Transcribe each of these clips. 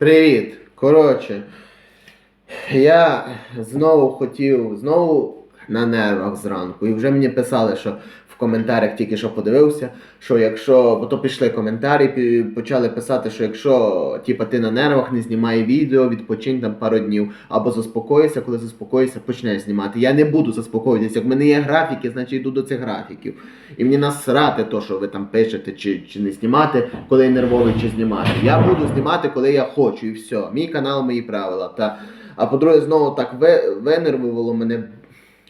Привіт. Коротше, я знову хотів, знову на нервах зранку. І вже мені писали, що в коментарях тільки що подивився, що якщо, бо то пішли коментарі, почали писати, що якщо типа, ти на нервах не знімай відео, відпочинь там пару днів, або заспокойся, коли заспокоїшся, почнеш знімати. Я не буду заспокоюватися. Як в мене є графіки, значить йду до цих графіків. І мені насрати то, що ви там пишете, чи, чи не знімати, коли я нервовий, чи знімати. Я буду знімати, коли я хочу, і все. Мій канал, мої правила. Та... А по-друге, знову так ви, винервувало мене.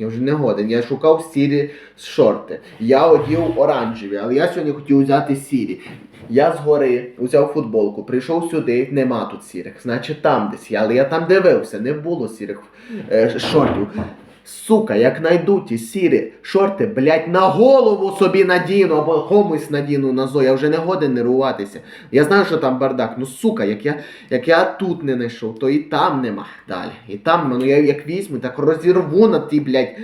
Я вже не годен. Я шукав сірі шорти. Я одів оранжеві, але я сьогодні хотів взяти сірі. Я згори взяв футболку, прийшов сюди, нема тут сірих. Значить там десь але я там дивився, не було сірих е, шортів. Сука, як найду ті сірі шорти, блять, на голову собі надіну або комусь надіну на зо. Я вже не годен нервуватися. Я знаю, що там бардак. Ну сука, як я, як я тут не знайшов, то і там нема далі. І там, ну я як візьму, так розірву на ті, блять,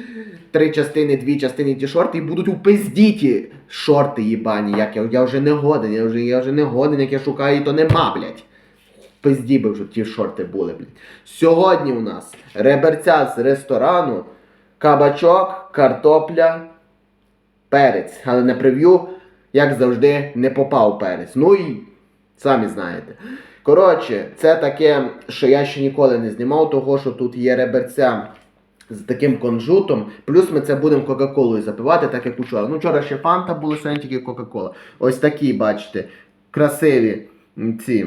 три частини, дві частини ті шорти і будуть у пизді ті шорти їбані. Як я, я вже не годен, я вже, я вже не годен, як я шукаю, і то нема, блять. Пизді би вже ті шорти були, блядь. Сьогодні у нас реберця з ресторану, кабачок, картопля, перець. Але на прев'ю, як завжди, не попав перець. Ну і самі знаєте. Коротше, це таке, що я ще ніколи не знімав, того що тут є реберця з таким конжутом. Плюс ми це будемо Кока-Колою запивати, так як учора. Ну, вчора ще фанта була, сьогодні тільки Кока-Кола. Ось такі, бачите, красиві ці.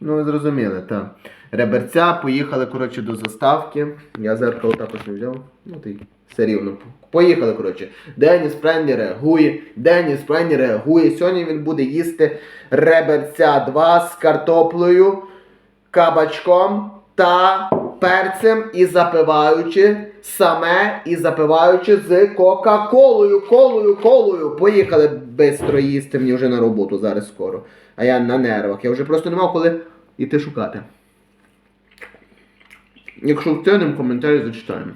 Ну, ви зрозуміли, так. Реберця, поїхали, коротше, до заставки. Я зеркало також не взяв. Ну, ти все рівно. Поїхали, коротше. Деніс Френдлі реагує. Деніс Френдлі реагує. Сьогодні він буде їсти реберця 2 з картоплею, кабачком та перцем і запиваючи саме і запиваючи з Кока-Колою, колою, колою. Поїхали бистро їсти мені вже на роботу зараз скоро. А я на нервах. Я вже просто не мав коли йти шукати. Якщо встигнемо, коментарі зачитаємо.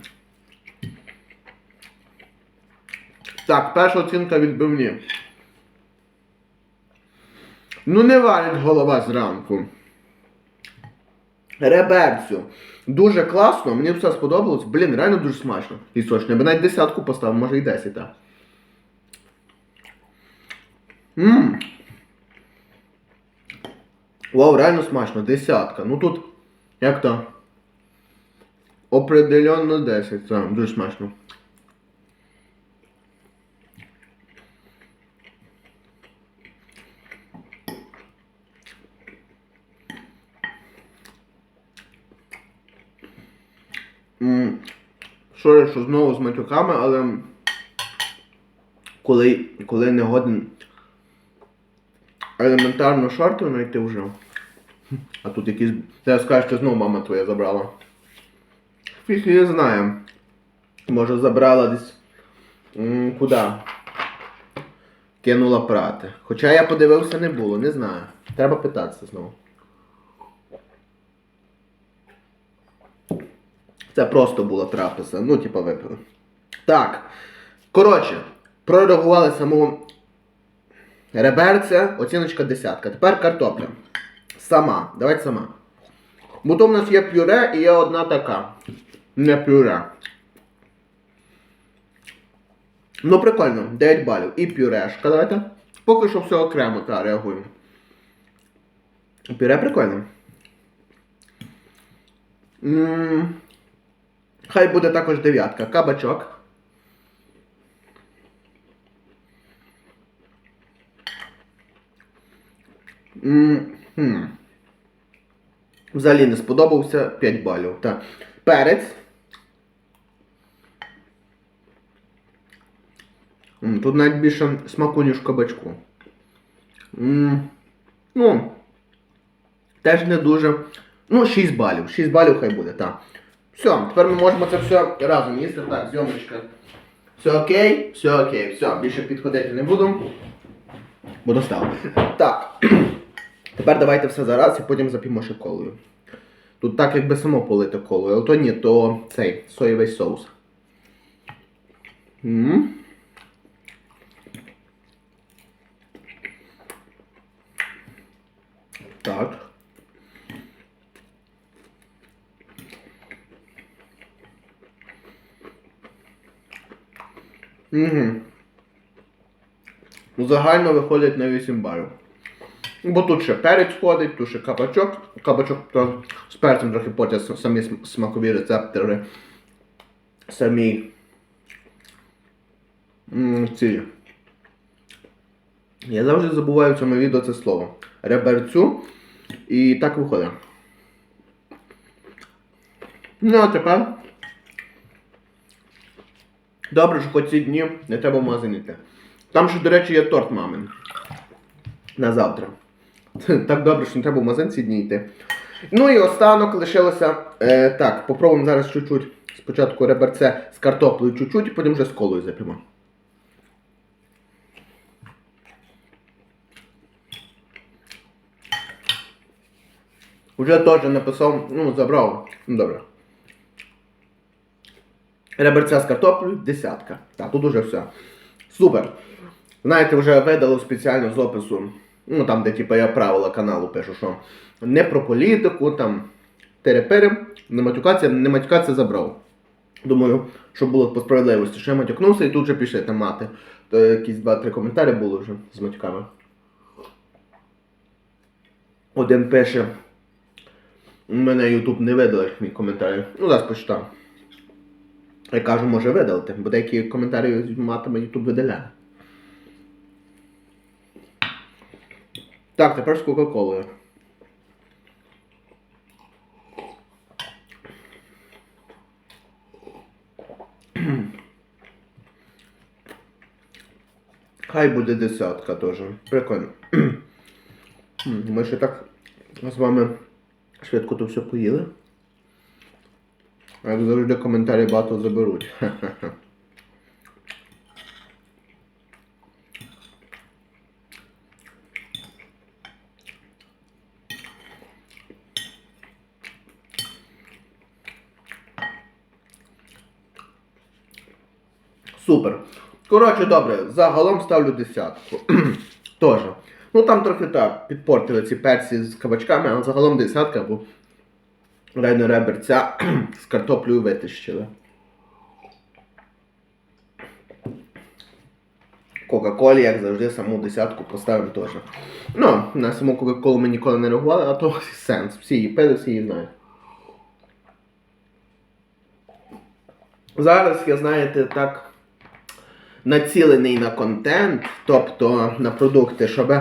Так, перша оцінка відбивні. Ну не валить голова зранку. Реберцю. Дуже класно, мені все сподобалось. Блін, реально дуже смачно. І сочно. Я би навіть десятку поставив, може і десять, так. Ммм. Вау, реально смачно. Десятка. Ну тут, як то? Определенно 10. Так, дуже смачно. Сорі, що знову з матюками, але коли, коли не годен елементарно шорти знайти вже. А тут якісь. Ти скажеш, що знову мама твоя забрала. Фіг я знаю. Може забрала десь. Куди? Кинула прати. Хоча я подивився не було, не знаю. Треба питатися знову. Це просто була трапеза. Ну, типа випили. Так. Коротше, прореагували саму реберця, оціночка десятка. Тепер картопля. Сама. Давайте сама. Бо то в нас є пюре і є одна така. Не пюре. Ну прикольно, 9 балів. І пюрешка, давайте. Поки що все окремо, та реагуємо. Пюре прикольно. м Хай буде також дев'ятка. Кабачок. м хм. Взагалі не сподобався 5 балів. Так. Перець. М, Тут навіть більше смаку, ніж кабачку. Ну, теж не дуже. Ну, 6 балів. 6 балів хай буде, так. Все, тепер ми можемо це все разом їсти. Так, зйомочка. Все окей, все окей, все, більше підходити не буду. Бо достав. Так. Тепер давайте все зараз і потім зап'ємо ще колою. Тут так якби само полите колою, але то ні, то цей соєвий соус. м Так. Угу. Загально виходить на 8 балів. Бо тут ще перець входить, тут ще кабачок. Кабачок то з перцем трохи потяг самі смакові рецептори. Самі ці. Я завжди забуваю в цьому відео це слово. Реберцю. І так виходить. Ну, а тепер. Добре, що хоч ці дні не треба в магазин йти. Там ще, до речі, є торт мамин. На завтра. Так добре, що не треба в магазин ці дні йти. Ну і останок лишилося. Е, так, попробуємо зараз чуть-чуть. Спочатку реберце з картоплею чуть-чуть, потім вже з колою зап'ємо. Уже теж написав, ну, забрав. Ну, добре. Реберця з картоплею, десятка. Так, тут уже все. Супер. Знаєте, вже видалив спеціально з опису. Ну, там, де типу, я правила каналу пишу, що не про політику, там терепери, не матюкація, не матюкація забрав. Думаю, щоб було по справедливості, що я матюкнувся і тут же пішли там мати. То якісь два-три коментарі були вже з матюками. Один пише. у Мене Ютуб не видалив мій коментарі. Ну, зараз почитаю. Я кажу, може видалити, бо деякі коментарі з матами Ютуб видаляє. Так, тепер з Кока-Колою. Хай буде десятка теж. Прикольно. Ми ще так з вами швидко то все поїли. Як завжди коментарі багато заберуть. Супер. Коротше, добре, загалом ставлю десятку. Тоже. Ну там трохи так, підпортили ці перці з кабачками, але загалом десятка, бо реально реберця з картоплею витищили. Кока-колі, як завжди, саму десятку поставив теж. Ну, на саму Кока-Колу ми ніколи не реагували, а то сенс. Всі її пили, всі її знають. Зараз я, знаєте, так націлений на контент, тобто на продукти, щоб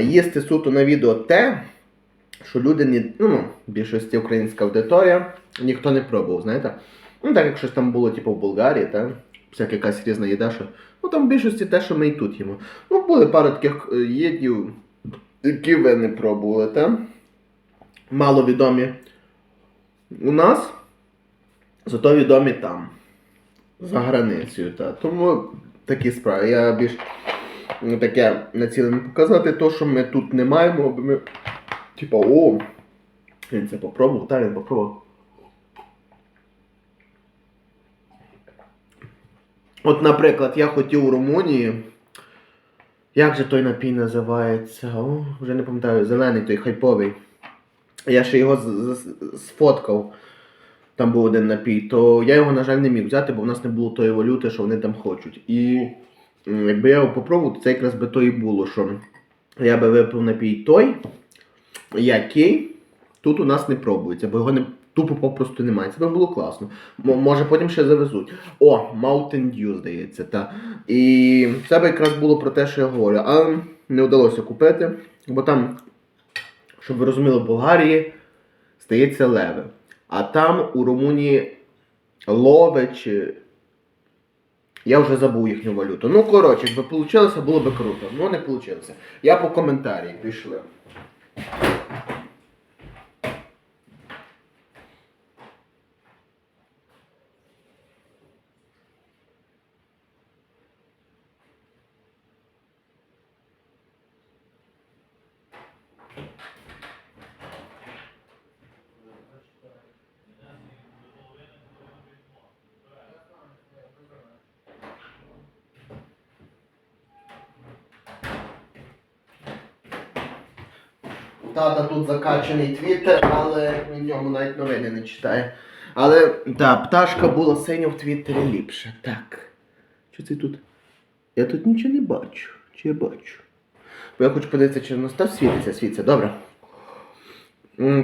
їсти суто на відео те, що люди не. Ну, в більшості українська аудиторія, ніхто не пробував, знаєте? Ну, так як щось там було, типу, в Болгарії, та? всяка якась різна їда, що. Ну там в більшості те, що ми і тут їмо. Ну, були пару таких е, їдів, які ви не пробували, та? Маловідомі у нас, зато відомі там за границею. Та. Тому такі справи. Я більш ну, таке націлений показати, то, що ми тут не маємо, бо ми. Типа, о, він це попробував, та він попробував. От, наприклад, я хотів у Румунії. Як же той напій називається? О, вже не пам'ятаю, зелений той хайповий. Я ще його сфоткав. Там був один напій, то я його, на жаль, не міг взяти, бо в нас не було тої валюти, що вони там хочуть. І якби я його попробував, то це якраз би то і було, що я би випив напій той, який тут у нас не пробується, бо його не, тупо попросту немає. Це було класно. М- може потім ще завезуть. О, Mountain Dew, здається, та. І це би якраз було про те, що я говорю. А не вдалося купити, бо там, щоб ви розуміли, в Болгарії стається леве. А там у Румунії лове чи. Я вже забув їхню валюту. Ну, коротше, якби вийшло, було б круто. Ну, не вийшло. Я по коментарі пішли. Thank you. Тут закачаний твіттер, але в ньому навіть новини не читає. Але та, пташка була синя в твіттері ліпше. Так. Чи це тут? Я тут нічого не бачу. Чи я бачу? Бо я хочу подивитися, чи настав світиться, світиться. Добре.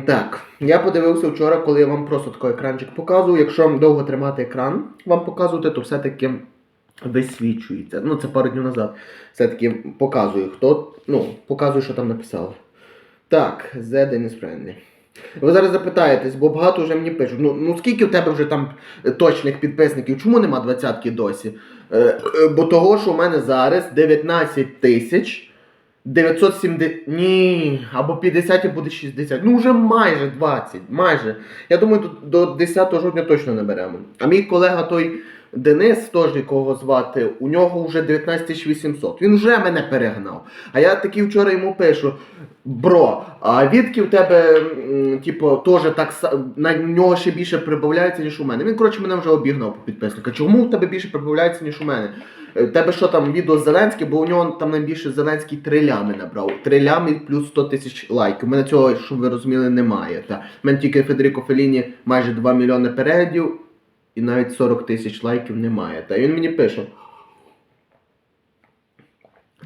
Так, я подивився вчора, коли я вам просто такий екранчик показую. Якщо довго тримати екран, вам показувати, то все-таки висвічується. Ну, це пару днів назад. Все-таки показую, хто. Ну, показую, що там написали. Так, The Dennis Friendly. Ви зараз запитаєтесь, бо багато вже мені пишуть. Ну, ну скільки в тебе вже там е, точних підписників? Чому нема двадцятки досі? Е, е, бо того, що у мене зараз 19 тисяч 970. Ні, або 50 і буде 60. Ну вже майже 20. Майже. Я думаю, до, до 10 жовтня точно наберемо. А мій колега той Денис, теж якого звати, у нього вже 19 800. Він вже мене перегнав. А я такий вчора йому пишу: бро, а відки в тебе, типу, теж так на нього ще більше прибавляється, ніж у мене. Він, коротше, мене вже обігнав по підписниках. Чому в тебе більше прибавляється, ніж у мене? Е, Тебе що там відео з Зеленський, бо у нього там найбільше Зеленський три лями набрав. Три лями плюс 100 тисяч лайків. У мене цього, щоб ви розуміли, немає. Та. У мене тільки Федеріко Феліні майже 2 мільйони переглядів і навіть 40 тисяч лайків немає. Та він мені пише.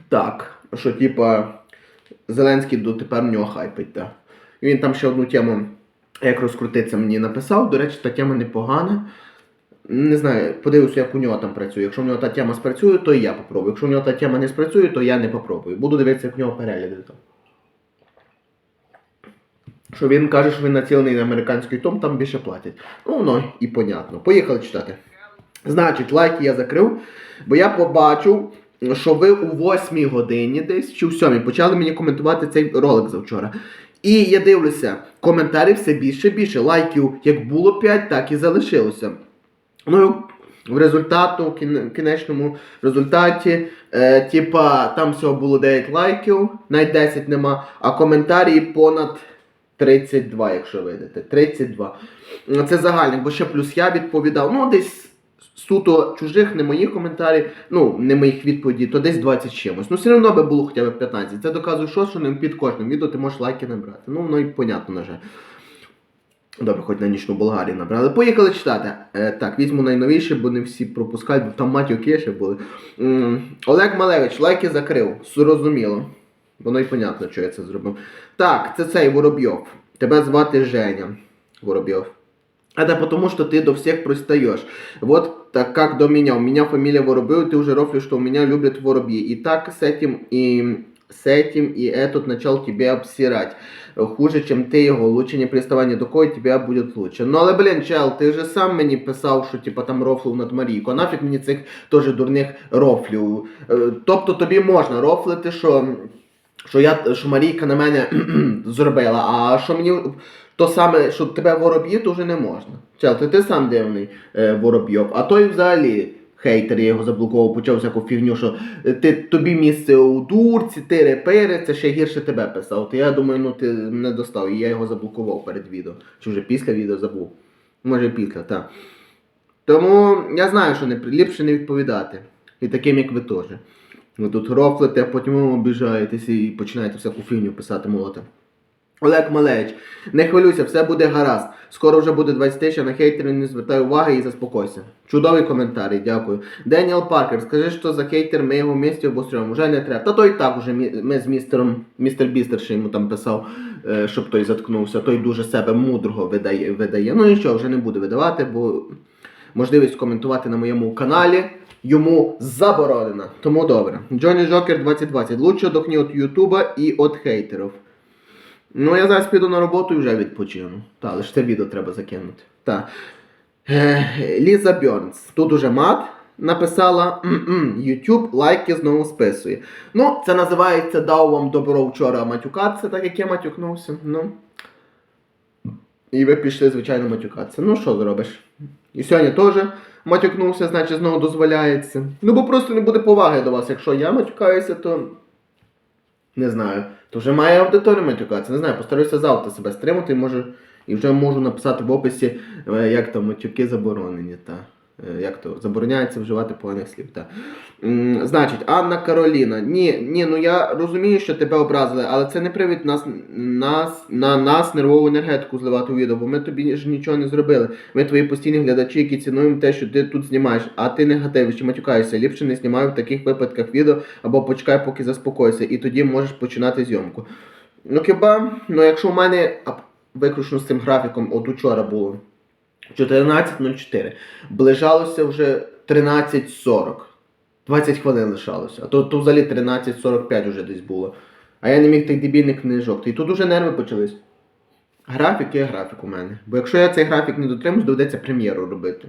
Так, що типа Зеленський дотепер нього хайпить. Та. І він там ще одну тему, як розкрутитися, мені написав. До речі, та тема непогана. Не знаю, подивлюся, як у нього там працює. Якщо в нього та тема спрацює, то і я попробую. Якщо в нього та тема не спрацює, то я не попробую. Буду дивитися, як в нього перегляди там. Що він каже, що він націлений на американський том, там більше платять. Ну, воно і понятно. Поїхали читати. Значить, лайки я закрив, бо я побачив, що ви у 8 годині десь чи в 7 почали мені коментувати цей ролик завчора. І я дивлюся, коментарів все більше і більше. Лайків як було 5, так і залишилося. Ну, в результату, в кін- кінечному результаті, е, типа, там всього було 9 лайків, навіть 10 нема, а коментарі понад 32, якщо видите. 32. Ну, Це загальник, бо ще плюс я відповідав. Ну, десь суто чужих, не моїх коментарів, ну, не моїх відповідей, то десь 20 чимось. Ну, все одно би було хоча б 15. Це доказує, що, що не під кожним відео ти можеш лайки набрати. Ну, воно і понятно, на. Добре, хоч на нічну Болгарію набрали. Поїхали читати. Е, так, візьму найновіше, бо не всі пропускають, бо там матюки ще були. М, Олег Малевич, лайки закрив. Зрозуміло. Воно й понятно, що я це зробив. Так, це цей Воробйов. Тебе звати Женя. Воробйов. Это потому, что ты до всех пристаешь. Вот так как до меня. У меня фамилия Воробьев, ты уже рофлишь, что у меня любят воробьи. И так с этим и с этим и этот начал тебя обсирать. Хуже, чем ты его. Лучше не приставай ни до кого, тебе будет лучше. Ну але, блін, чел, ти же сам мені писав, що типа там рофлив над Марійко. А нафіг мені цих теж дурних рофлів. Е, Тобто тобі можна рофлити, що, що, я, що Марійка на мене зробила, а що мені то саме, що тебе вороб'ї, то вже не можна. Чел, ти, ти сам дивний е, воробйов, а той взагалі. Хейтер, його заблоковував, почав всяку фігню, що е, ти, тобі місце у дурці, ти репери, це ще гірше тебе писав. То я думаю, ну ти мене достав, і я його заблокував перед відео. Чи вже після відео забув. Може після, так. Тому я знаю, що не, ліпше не відповідати. І таким, як ви теж. Ви тут рофлите, а потім обіжаєтеся і починаєте всяку фігню писати молоти. Олег Малевич, не хвилюйся, все буде гаразд. Скоро вже буде 20 тисяч, на хейтерів не звертай уваги і заспокойся. Чудовий коментарі, дякую. Деніел Паркер, скажи, що за хейтер ми його в місті обострюємо. Вже не треба. Та той і так уже ми з містером, містер Бістер ще йому там писав, е, щоб той заткнувся. Той дуже себе мудрого видає. видає. Ну нічого, вже не буде видавати, бо можливість коментувати на моєму каналі йому заборонена. Тому добре. Джонні Джокер 2020. Лучше дохні від Ютуба і від хейтерів. Ну, я зараз піду на роботу і вже відпочину. Та, але ж це відео треба закинути. Та. Е, Ліза Бьорнс. Тут уже мат написала «М-м, YouTube лайки знову списує. Ну, це називається дав вам добро вчора матюкатися, так як я матюкнувся. Ну. І ви пішли, звичайно, матюкатися. Ну, що зробиш? І сьогодні теж матюкнувся, значить знову дозволяється. Ну, бо просто не буде поваги до вас. Якщо я матюкаюся, то. Не знаю. То вже має аудиторія матюкатися. Не знаю, постараюся завтра себе стримати і може. І вже можу написати в описі, е, як там матюки заборонені. Та. Е, Як то забороняється вживати поганих слів. Так. М, Значить, Анна Кароліна. Ні, ні, ну я розумію, що тебе образили, але це не привід нас, нас на нас нервову енергетику зливати у відео, бо ми тобі ж нічого не зробили. Ми твої постійні глядачі, які цінуємо те, що ти тут знімаєш, а ти негативиш чи матюкаєшся. Ліпше не знімай в таких випадках відео або почекай, поки заспокоїшся, і тоді можеш починати зйомку. Ну хіба, ну якщо в мене а, викручено з цим графіком, от учора було 14.04, ближалося вже 13.40. 20 хвилин лишалося. А то, то взагалі 13.45 вже десь було. А я не міг тих дебільних книжок. І тут уже нерви почались. Графік є графік у мене. Бо якщо я цей графік не дотримуюсь, доведеться прем'єру робити.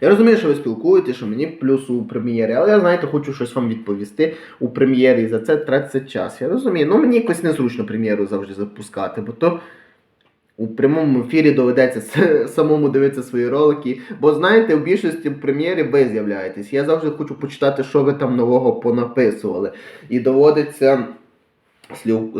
Я розумію, що ви спілкуєтеся, що мені плюс у прем'єрі, але я, знаєте, хочу щось вам відповісти у прем'єрі, за це тратиться час. Я розумію, ну мені якось незручно прем'єру завжди запускати, бо то у прямому ефірі доведеться самому дивитися свої ролики. Бо знаєте, в більшості прем'єрі ви з'являєтесь. Я завжди хочу почитати, що ви там нового понаписували. І доводиться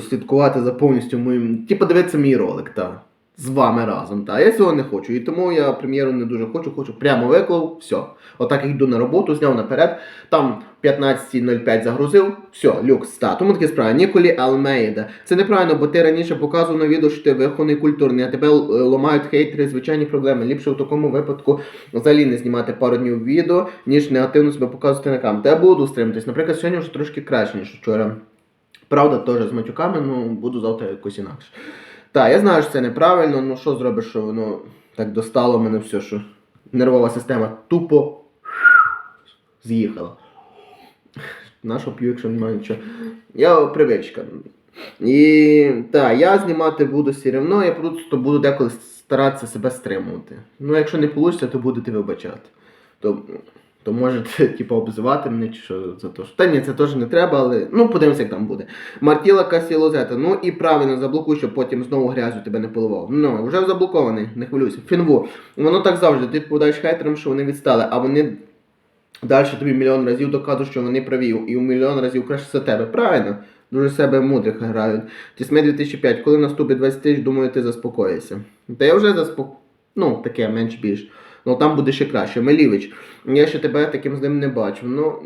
слідкувати за повністю моїм. Типу дивитися мій ролик, так. З вами разом. Та. Я цього не хочу. І тому я прем'єру не дуже хочу, хочу прямо виклав, все. Отак як йду на роботу, зняв наперед, там 15.05 загрузив, все, люкс, та. Тому таке справа. Ніколі Алмейда. Це неправильно, бо ти раніше показував на відео, що ти вихований культурний, а тебе е, ламають хейтери, звичайні проблеми. Ліпше в такому випадку взагалі не знімати пару днів відео, ніж негативно себе показувати на камеру. Та я буду стриматись. Наприклад, сьогодні вже трошки краще, ніж вчора. Правда, теж з матюками, ну буду завтра якось інакше. Так, я знаю, що це неправильно, ну що зробиш, що воно так достало мене все, що нервова система тупо з'їхала. Нащо п'ю, якщо немає нічого. Я привичка. І так, я знімати буду все одно, я просто буду деколи старатися себе стримувати. Ну, якщо не вийде, то будете вибачати. То, то можете, типу, обзивати мене чи що за те. що- Та ні, це теж не треба, але ну подивимося, як там буде. Мартіла Касілозета, ну і правильно заблокуй, щоб потім знову грязю тебе не поливав. Ну, вже заблокований, не хвилюйся. Фінву. Воно так завжди. Ти відповідаєш хейтерам, що вони відстали, а вони далі тобі мільйон разів доказують, що вони праві, і у мільйон разів краще за тебе. Правильно? Дуже себе мудрих грають. Тісме 2005, коли наступить 20 тисяч, думаю, ти заспокоїшся. Та я вже заспокоюся. Ну, таке, менш більш. Ну там буде ще краще. Мелівич, я ще тебе таким з ним не бачив. Ну,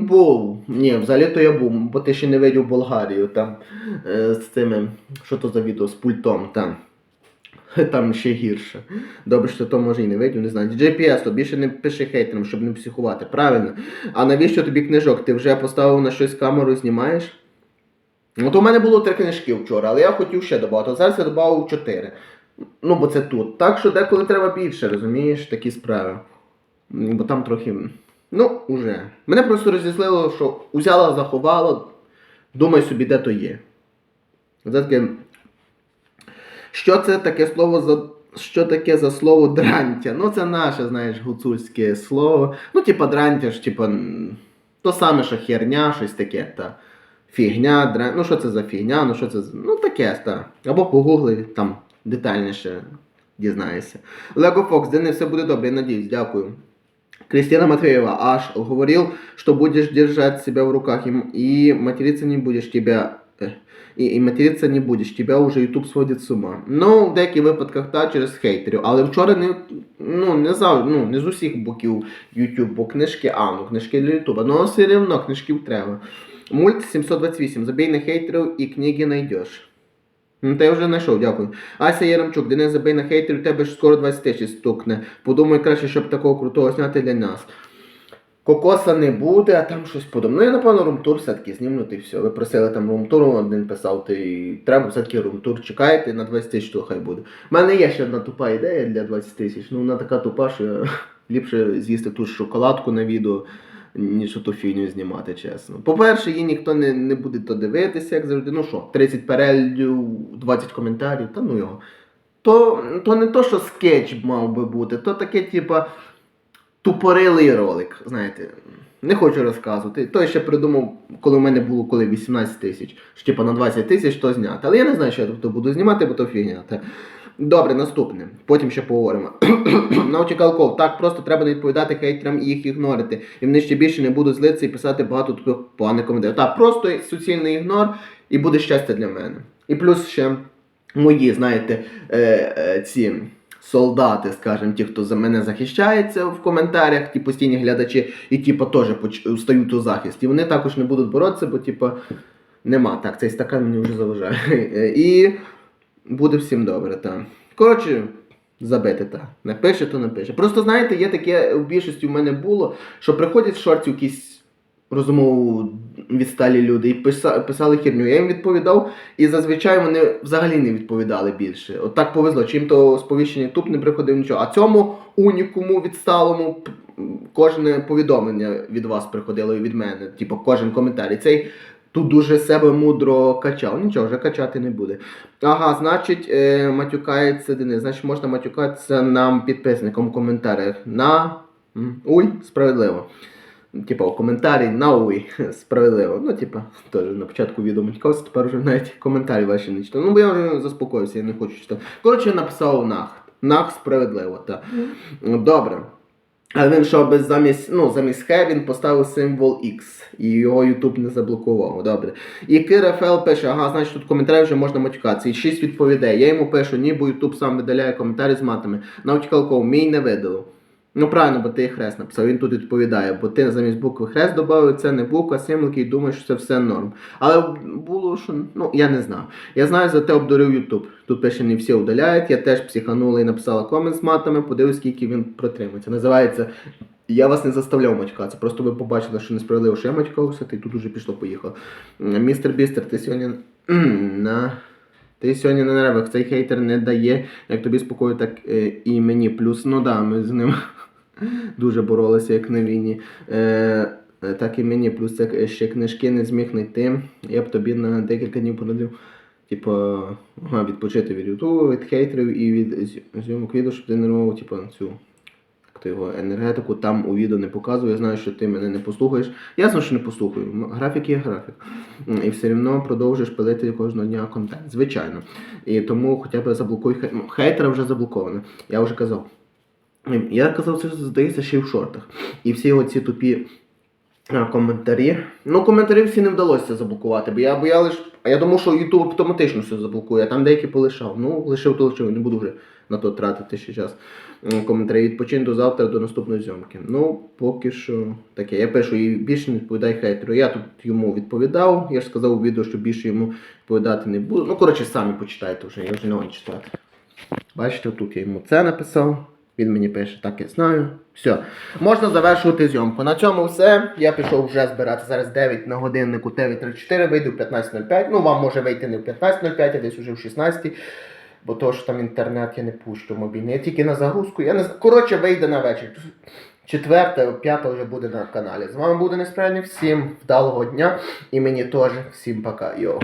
був. Ні, взагалі-то я був, бо ти ще не видів Болгарію там е, з цими. Що то за відео з пультом там. Там ще гірше. Добре, що то може і не видів, не знаю. GPS, то більше не пиши хейтерам, щоб не психувати. Правильно. А навіщо тобі книжок? Ти вже поставив на щось камеру і знімаєш? То в мене було три книжки вчора, але я хотів ще додати. Зараз я додав чотири. Ну, бо це тут. Так що деколи треба більше, розумієш, такі справи. Бо там трохи. Ну, уже. Мене просто розізлило, що узяла, заховала, думай собі, де то є. Це таке. Що це таке слово за. Що таке за слово дрантя? Ну, це наше, знаєш, гуцульське слово. Ну, типа дрантя ж, типа. То саме, що херня, щось таке. Та. Фігня, дрантя. Ну, що це за фігня, ну що це за. Ну, таке, та. Або погугли там детальніше дізнаєшся. Лего Фокс, Денис, все буде добре, надіюсь, дякую. Кристина Матвеева, аж говорил, что будешь держать себя в руках м- и материться не будешь тебя. э, І, і материться не будеш, тебе вже YouTube сводить з ума. Ну, в деяких випадках та через хейтерів. Але вчора не, ну, не, зав, ну, не з усіх боків YouTube, бо книжки, а, ну, книжки для YouTube. Ну, все одно книжків треба. Мульт 728. Забій на хейтерів і книги знайдеш. Ну, я вже знайшов, дякую. Ася Яремчук, Денис забий на хейтерів, тебе ж скоро 20 тисяч стукне. Подумай краще, щоб такого крутого зняти для нас. Кокоса не буде, а там щось подобне. Ну, я, напевно, румтур все-таки знімлю, і все. Ви просили там румтур, один писав, і треба все-таки румтур. Чекайте, на 20 тисяч то хай буде. У мене є ще одна тупа ідея для 20 тисяч. Ну, вона така тупа, що ліпше з'їсти ту шоколадку на відео, ніж ту фігню знімати, чесно. По-перше, її ніхто не, не буде то дивитися, як завжди. Ну що, 30 переглядів, 20 коментарів, та ну його. То, то не то, що скетч мав би бути, то таке, типа, тупорилий ролик, знаєте. Не хочу розказувати. Той ще придумав, коли в мене було коли 18 тисяч. Що типа на 20 тисяч то зняти. Але я не знаю, що я тут буду знімати, бо то фігня. Добре, наступне. Потім ще поговоримо. Наутікал Ков. Так, просто треба не відповідати хейтерам і їх ігнорити. І вони ще більше не будуть злитися і писати багато таких поганих коментарів. Так, просто суцільний ігнор і буде щастя для мене. І плюс ще мої, знаєте, е, е, ці солдати, скажімо, ті, хто за мене захищається в коментарях, ті постійні глядачі, і типу, теж поч- стають у захист. І вони також не будуть боротися, бо типу, нема. Так, цей стакан мені вже заважає. І буде всім добре, так. Коротше, забити, так. Не пише, то не пише. Просто знаєте, є таке в більшості в мене було, що приходять в шорті якісь розумово відсталі люди і писа- писали херню. Я їм відповідав, і зазвичай вони взагалі не відповідали більше. От так повезло, чим то сповіщення YouTube не приходив нічого. А цьому унікуму відсталому кожне повідомлення від вас приходило і від мене. Типу, кожен коментар. І цей тут дуже себе мудро качав. Нічого, вже качати не буде. Ага, значить, е, матюкається Денис. Значить, можна матюкатися нам підписникам в коментарях на уй, справедливо. Типа у коментарі на уй, справедливо. Ну, типа, теж на початку відео матюкався, тепер вже навіть коментарі ваші не читав. Ну, бо я вже заспокоївся, я не хочу читати. Коротше, написав нах. Нах справедливо, так. Добре. А він щоб замість, ну, замість Хе він поставив символ X, і його YouTube не заблокував. Добре. І Кирафел пише, ага, значить тут коментарі вже можна матюкатися. І 6 відповідей. Я йому пишу, ніби YouTube сам видаляє коментарі з матами. Навтікалков, мій не видалив. Ну правильно, бо ти хрест написав, він тут відповідає, бо ти замість букви хрест додав, це не буква, символки і думаєш, що це все норм. Але було, що ну я не знаю. Я знаю, за те обдурив YouTube. Тут пише не всі удаляють. Я теж психанула і написала комент з матами, подивись, скільки він протримається. Називається Я вас не заставляв матюкатися. Просто ви побачили, що несправедливо, що я матюкався, і тут уже пішло поїхало. Містер Бістер, ти сьогодні на. Ти сьогодні на нервах, цей хейтер не дає, як тобі спокою, так е, і мені. Плюс, ну да, ми з ним дуже боролися, як на війні. Е, е, так і мені, плюс як ще книжки не зміг знайти. Я б тобі на декілька днів порадив. Типу, відпочити від ютубу, від хейтерів і від зй- зйомок відео, щоб ти не нервував, типу, цю то його енергетику там у відео не показую. Я знаю, що ти мене не послухаєш. Ясно, що не послухаю. Графік є графік. І все одно продовжуєш пилити кожного дня контент. Звичайно. І тому хоча б заблокуй ну, хейтера вже заблоковано. Я вже казав. Я казав, це здається ще й в шортах. І всі оці тупі коментарі. Ну, коментарі всі не вдалося заблокувати, бо я боялась, а я думав, що YouTube автоматично все заблокує, а там деякі полишав. Ну, лишив то лишив, не буду вже на то тратити ще час. Коментарі відпочин до завтра, до наступної зйомки. Ну, поки що таке. Я пишу і більше не відповідай хейтеру. Я тут йому відповідав. Я ж сказав у відео, що більше йому відповідати не буду. Ну, коротше, самі почитайте вже, я вже не читати. Бачите, тут я йому це написав. Він мені пише, так я знаю. Все. Можна завершувати зйомку. На цьому все. Я пішов вже збирати. Зараз 9 на годиннику 9.34, вийду в 15.05. Ну, вам може вийти не в 15.05, а десь уже в 16. Бо то, що там інтернет я не пущу мобільний. Я тільки на загрузку. Я не. Коротше, вийде на вечір. Четверте, п'яте вже буде на каналі. З вами буде Несправедний. Всім вдалого дня. І мені теж. Всім пока. Йо.